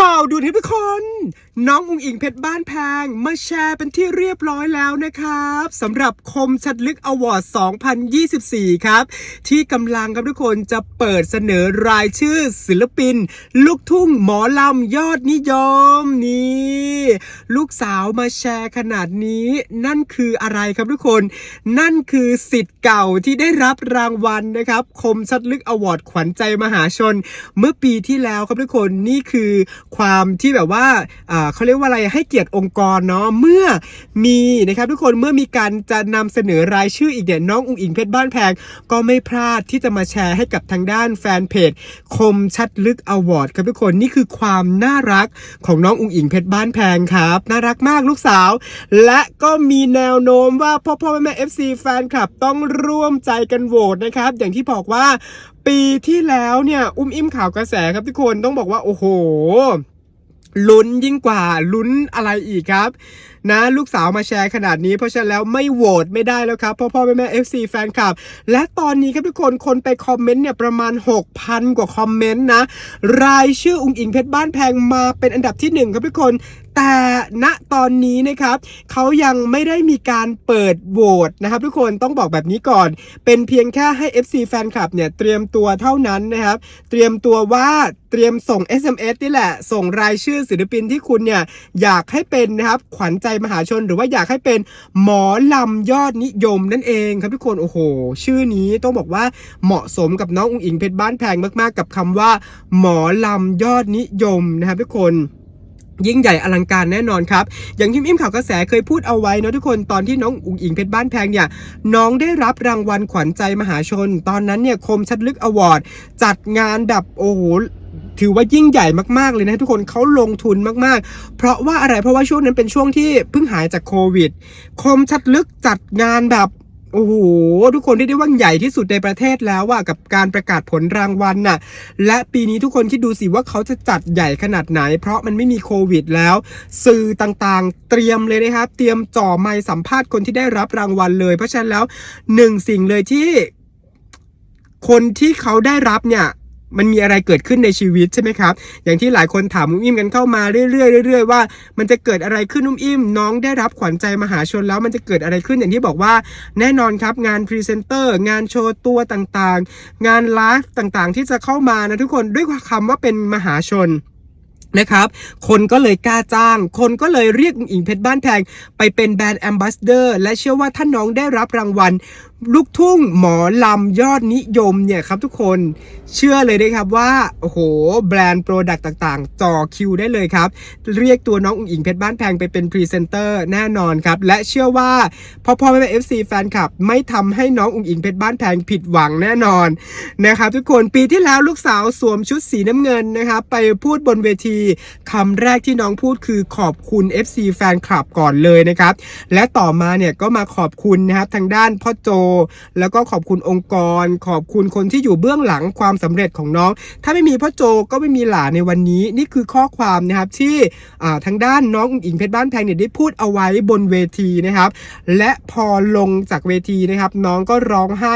call. ด่วนให้ทุกคน น้องอุงอิงเพชรบ้านแพง มาแชร์เป็นที่เรียบร้อยแล้วนะครับสำหรับคมชัดลึกอวอร์ด 2024 ครับ ที่กำลังครับทุกคนจะเปิดเสนอรายชื่อศิลปิน ลูกทุ่งหมอลำยอดนิยมนี่ลูกสาวมาแชร์ขนาดนี้ นั่นคืออะไรครับทุกคน นั่นคือสิทธิ์เก่าที่ได้รับรางวัลนะครับ คมชัดลึกอวอร์ดขวัญใจมหาชน เมื่อปีที่แล้วครับทุกคนนี่คือความที่แบบว่าเขาเรียกว่าอะไรให้เกียรติองค์กรเนาะเมื่อมีนะครับทุกคนเมื่อมีการจะนำเสนอรายชื่ออีกเนี่ยน้องอุ๋งอิงเพชรบ้านแพงก็ไม่พลาดที่จะมาแชร์ให้กับทางด้านแฟนเพจคมชัดลึกอวอร์ดครับทุกคนนี่คือความน่ารักของน้องอุ๋งอิงเพชรบ้านแพงครับ น่ารักมากลูกสาว และก็มีแนวโน้มว่าพ่อพ่อแม่แม่เอฟซีแฟนคลับต้องร่วมใจกันโหวตนะครับ อย่างที่บอกว่าปีที่แล้วเนี่ย อุ้มอิ่มข่าวกระแสครับทุกคนต้องบอกว่า โอ้โห ลุ้นยิ่งกว่าลุ้นอะไรอีกครับนะ ลูกสาวมาแชร์ขนาดนี้ เพราะฉะนั้นแล้วไม่โหวตไม่ได้แล้วครับพ่อพ่อแม่แม่ FC แฟนคลับ และตอนนี้ครับทุกคนคนไปคอมเมนต์เนี่ยประมาณ 6,000 กว่าคอมเมนต์นะ รายชื่ออุงอิงเพชรบ้านแพงมาเป็นอันดับที่หนึ่งครับทุกคนแต่ณตอนนี้นะครับเขายังไม่ได้มีการเปิดโหวตนะครับทุกคนต้องบอกแบบนี้ก่อน เป็นเพียงแค่ให้ FC แฟนคลับเนี่ยเตรียมตัวเท่านั้นนะครับ เตรียมตัวว่าเตรียมส่ง SMS นี่แหละ ส่งรายชื่อศิลปินที่คุณเนี่ยอยากให้เป็นนะครับขวัญใจมหาชน หรือว่าอยากให้เป็นหมอลำยอดนิยมนั่นเองครับทุกคนโอ้โห ชื่อนี้ต้องบอกว่าเหมาะสมกับน้องอุ๋งอิงเพชรบ้านแพงมากๆ กับคำว่า หมอลำยอดนิยมนะครับทุกคนยิ่งใหญ่อลังการแน่นอนครับ อย่างที่อิมข่าวกระแสเคยพูดเอาไว้นะทุกคนตอนที่น้องอุ๋งอิงเพชรบ้านแพงเนี่ยน้องได้รับรางวัลขวัญใจมหาชน ตอนนั้นเนี่ยคมชัดลึกอวอร์ดจัดงานแบบโอ้โห ถือว่ายิ่งใหญ่มากๆเลยนะทุกคนเขาลงทุนมากๆ เพราะว่าอะไรเพราะว่าช่วงนั้นเป็นช่วงที่เพิ่งหายจากโควิด คมชัดลึกจัดงานแบบโอ้โห ทุกคนที่ได้ว่าใหญ่ที่สุดในประเทศแล้วอะกับการประกาศผลรางวัลน่ะ และปีนี้ทุกคนคิดดูสิว่าเขาจะจัดใหญ่ขนาดไหน เพราะมันไม่มีโควิดแล้ว สื่อต่างๆ เตรียมเลยนะครับ เตรียมจ่อไมค์สัมภาษณ์คนที่ได้รับรางวัลเลย เพราะฉะนั้นแล้วหนึ่งสิ่งเลยที่คนที่เขาได้รับเนี่ย มันมีอะไรเกิดขึ้นในชีวิตใช่ไหมครับ อย่างที่หลายคนถามอุ้มอิ่มกันเข้ามาเรื่อยๆเรื่อยๆว่ามันจะเกิดอะไรขึ้นอุ้มอิ่มน้องได้รับขวัญใจมหาชนแล้วมันจะเกิดอะไรขึ้นอย่างที่บอกว่า แน่นอนครับงานพรีเซนเตอร์งานโชว์ตัวต่างๆ งานไลฟ์ต่างๆ ที่จะเข้ามานะทุกคนด้วยคำว่าเป็นมหาชน นะครับ คนก็เลยกล้าจ้าง คนก็เลยเรียกอุงอิงเพชรบ้านแพง ไปเป็นแบรนด์แอมบาสเดอร์ และเชื่อว่าถ้าน้องได้รับรางวัล ลูกทุ่งหมอลำยอดนิยมเนี่ยครับทุกคนเชื่อเลยนะครับว่า โอ้โห แบรนด์โปรดักต์ต่างๆ จ่อคิวได้เลยครับ เรียกตัวน้องอุ๋งอิงเพชรบ้านแพงไปเป็นพรีเซนเตอร์แน่นอนครับ และเชื่อว่าพ่อพ่อแม่แม่เอฟซีแฟนคลับ ไม่ทำให้น้องอุ๋งอิงเพชรบ้านแพงผิดหวังแน่นอนนะครับทุกคนปีที่แล้วลูกสาวสวมชุดสีน้ำเงินนะครับไปพูดบนเวทีคำแรกที่น้องพูดคือขอบคุณ FC แฟนคลับก่อนเลยนะครับ และต่อมาเนี่ยก็มาขอบคุณนะครับทางด้านพ่อโจ แล้วก็ขอบคุณองค์กร ขอบคุณคนที่อยู่เบื้องหลังความสำเร็จของน้อง ถ้าไม่มีพ่อโจก็ไม่มีหลานในวันนี้ นี่คือข้อความนะครับที่ทางด้านน้องอุ๋งอิงเพชรบ้านแพงเนี่ยได้พูดเอาไว้บนเวทีนะครับ และพอลงจากเวทีนะครับ น้องก็ร้องไห้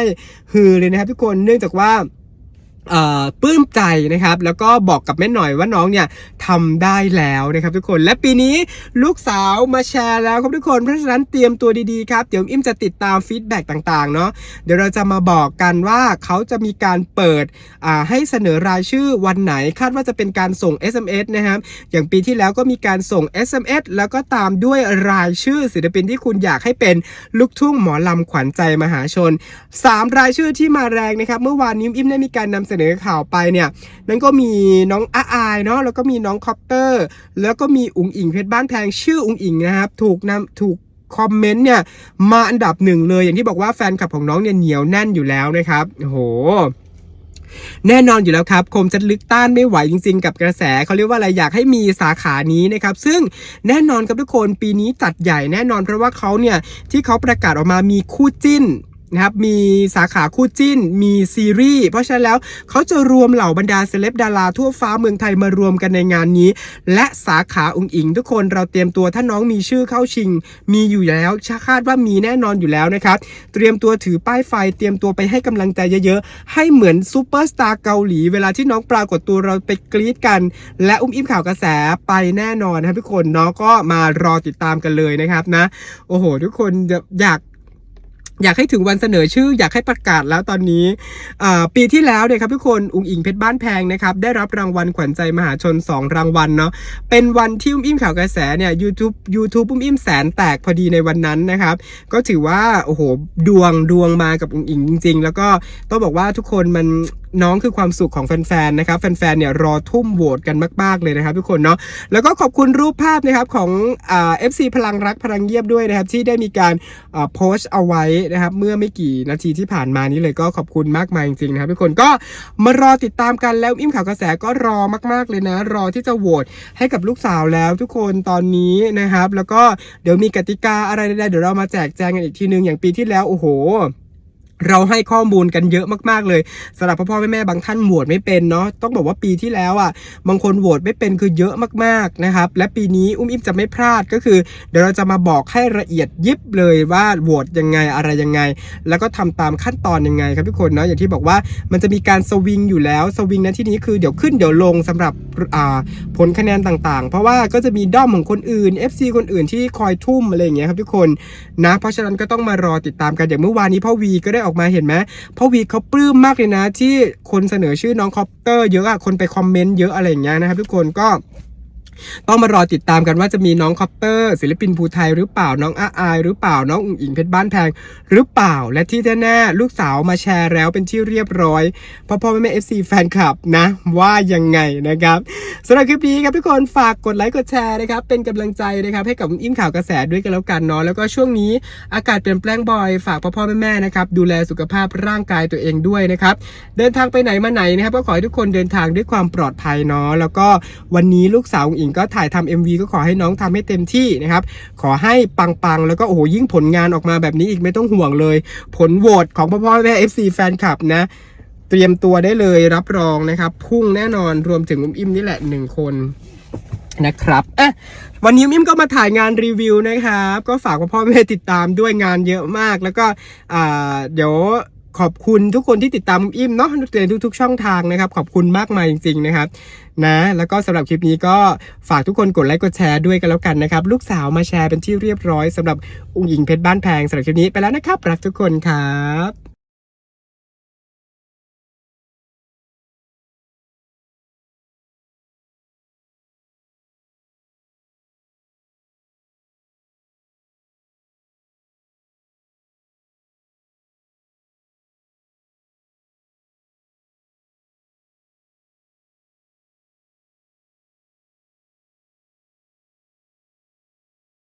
ฮือเลยนะครับทุกคนเนื่องจากว่า ปลื้มใจนะครับ แล้วก็บอกกับแม่หน่อยว่าน้องเนี่ยทำได้แล้วนะครับทุกคนและปีนี้ลูกสาวมาแชร์แล้วครับทุกคนเพราะฉะนั้นเตรียมตัวดีๆครับ เดี๋ยวอิมจะติดตามฟีดแบ็กต่างๆเนาะเดี๋ยวเราจะมาบอกกันว่าเขาจะมีการเปิดให้เสนอรายชื่อวันไหนคาดว่าจะเป็นการส่ง SMS นะครับอย่างปีที่แล้วก็มีการส่ง SMS แล้วก็ตามด้วยรายชื่อศิลปินที่คุณอยากให้เป็นลูกทุ่งหมอลำขวัญใจมหาชน 3 รายชื่อที่มาแรงนะครับเมื่อวานนี้อิมได้มีการนำเสนอข่าวไปเนี่ยนั่นก็มีน้องอาอายเนาะแล้วก็มีน้องคอปเตอร์ แล้วก็มีอุ๋งอิงเพชรบ้านแพงชื่ออุ๋งอิงนะครับถูกนำถูกคอมเมนต์เนี่ยมาอันดับหนึ่งเลยอย่างที่บอกว่าแฟนคลับของน้องเนี่ยเหนียวแน่นอยู่แล้วนะครับโหแน่นอนอยู่แล้วครับคมชัดลึกต้านไม่ไหวจริง ๆ กับกระแสเขาเรียกว่าอะไรอยากให้มีสาขานี้นะครับซึ่งแน่นอนครับทุกคนปีนี้จัดใหญ่แน่นอนเพราะว่าเขาเนี่ยที่เขาประกาศออกมามีคู่จิ้น นะครับ มีสาขาคู่จิ้น มีซีรีส์ เพราะฉะนั้นแล้วเขาจะรวมเหล่าบรรดาเซเลบดาราทั่วฟ้าเมืองไทยมารวมกันในงานนี้ และสาขาองค์อิง ทุกคนเราเตรียมตัวถ้าน้องมีชื่อเข้าชิง มีอยู่แล้วชาคาดว่ามีแน่นอนอยู่แล้วนะครับ เตรียมตัวถือป้ายไฟ เตรียมตัวไปให้กำลังใจเยอะๆ ให้เหมือนซูเปอร์สตาร์เกาหลี เวลาที่น้องปรากฏตัวเราไปกรี๊ดกัน และอุ้มอิ่มข่าวกระแสไปแน่นอนนะครับทุกคนเนาะก็มารอติดตามกันเลยนะครับนะ โอ้โห ทุกคนอยาก อยากให้ถึงวันเสนอชื่ออยากให้ประกาศแล้วตอนนี้ปีที่แล้วเนี่ยครับทุกคนอุงอิงเพชรบ้านแพงนะครับได้รับรางวัลขวัญใจมหาชน 2 รางวัลเนาะเป็นวันที่อุ้มอิ่มข่าวกระแสเนี่ยยูทูบยูทูบอุ้มอิ่มแสนแตกพอดีในวันนั้นนะครับก็ถือว่าโอ้โหดวงดวงมากับอุงอิงจริง ๆ แล้วก็ต้องบอกว่าทุกคนมัน น้องคือความสุขของแฟนๆนะครับแฟนๆเนี่ยรอทุ่มโหวตกันมากๆเลยนะครับทุกคนเนาะแล้วก็ขอบคุณรูปภาพนะครับของเอ่า FC พลังรักพลังเยียบด้วยนะครับที่ได้มีการโพสต์เอาไว้นะครับเมื่อไม่กี่นาทีที่ผ่านมานี้เลยก็ขอบคุณมากมายจริงๆนะครับทุกคนก็มารอติดตามกันแล้วอิ่มข่าวกระแสก็รอมากๆเลยนะ รอที่จะโหวตให้กับลูกสาวแล้วทุกคนตอนนี้นะครับ แล้วก็เดี๋ยวมีกติกาอะไรใดๆเดี๋ยวเรามาแจกแจงกันอีกทีนึงอย่างปีที่แล้วโอ้โห เราให้ข้อมูลกันเยอะมากๆเลยสำหรับพ่อพ่อแม่แม่บางท่านโหวตไม่เป็นเนาะต้องบอกว่าปีที่แล้วอะบางคนโหวตไม่เป็นคือเยอะมากๆนะครับ และปีนี้อุ้มอิ่มจะไม่พลาดก็คือ เดี๋ยวเราจะมาบอกให้ละเอียดยิบเลยว่าโหวตยังไงอะไรยังไง แล้วก็ทำตามขั้นตอนยังไงครับทุกคนเนาะอย่างที่บอกว่ามันจะมีการสวิงอยู่แล้วสวิงนะที่นี้คือเดี๋ยวขึ้นเดี๋ยวลงสำหรับอ่าผลคะแนนต่างๆ เพราะว่าก็จะมีด้อมของคนอื่น FC คนอื่นที่คอยทุ่มอะไรอย่างเงี้ยครับทุกคนนะเพราะฉะนั้นก็ต้องมารอติดตามกันอย่างเมื่อวานนี้พ่อวีก็ได้ออกมาเห็นไหมพ่อวีเขาปลื้มมากเลยนะ ที่คนเสนอชื่อน้องคอปเตอร์เยอะอะคนไปคอมเมนต์เยอะอะไรอย่างเงี้ยนะครับทุกคนก็ ต้องมารอติดตามกันว่าจะมีน้องคอปเตอร์ ศิลปินภูไทยหรือเปล่าน้องอาอายหรือเปล่าน้องอุ๋งอิงเพชรบ้านแพงหรือเปล่าและที่แน่ๆลูกสาวมาแชร์แล้วเป็นที่เรียบร้อยพ่อพ่อแม่แม่เอฟซีแฟนคลับนะ ว่ายังไงนะครับสำหรับคลิปนี้ครับทุกคนฝากกดไลค์กดแชร์นะครับเป็นกำลังใจนะครับให้กับอิ่มข่าวกระแสด้วยกันแล้วกันเนาะแล้วก็ช่วงนี้อากาศเปลี่ยนแปลงบ่อยฝากพ่อพ่อแม่แม่นะครับดูแลสุขภาพร่างกายตัวเองด้วยนะครับเดินทางไปไหนมาไหนนะครับก็ขอให้ทุกคนเดินทางด้วยความปลอดภัยเนาะแล้วก็วันนี้ลูกสาวของอิงก็ถ่ายทำ MV ก็ขอให้น้องทำให้เต็มที่นะครับ ขอให้ปังๆ แล้วก็โอ้โหยิ่งผลงานออกมาแบบนี้อีกไม่ต้องห่วงเลย ผลโหวตของพ่อพ่อแม่ FC แฟนคลับนะ เตรียมตัวได้เลยรับรองนะครับ พุ่งแน่นอนรวมถึงอุ้มอิมนี่แหละหนึ่งคนนะครับอะวันนี้อุ้มอิมก็มาถ่ายงานรีวิวนะครับ ก็ฝากพ่อพ่อแม่ติดตามด้วยงานเยอะมาก แล้วก็อ่าเดี๋ยว ขอบคุณทุกคนที่ติดตามอิ่มเนาะในทุกๆช่องทางนะครับ ขอบคุณมากมายจริง ๆ นะครับนะแล้วก็สำหรับคลิปนี้ก็ฝากทุกคนกดไลค์กดแชร์ด้วยกันแล้วกันนะครับ ลูกสาวมาแชร์เป็นที่เรียบร้อยสำหรับอุ้งหญิงเพชรบ้านแพงสำหรับคลิปนี้ไปแล้วนะครับ รักทุกคนครับ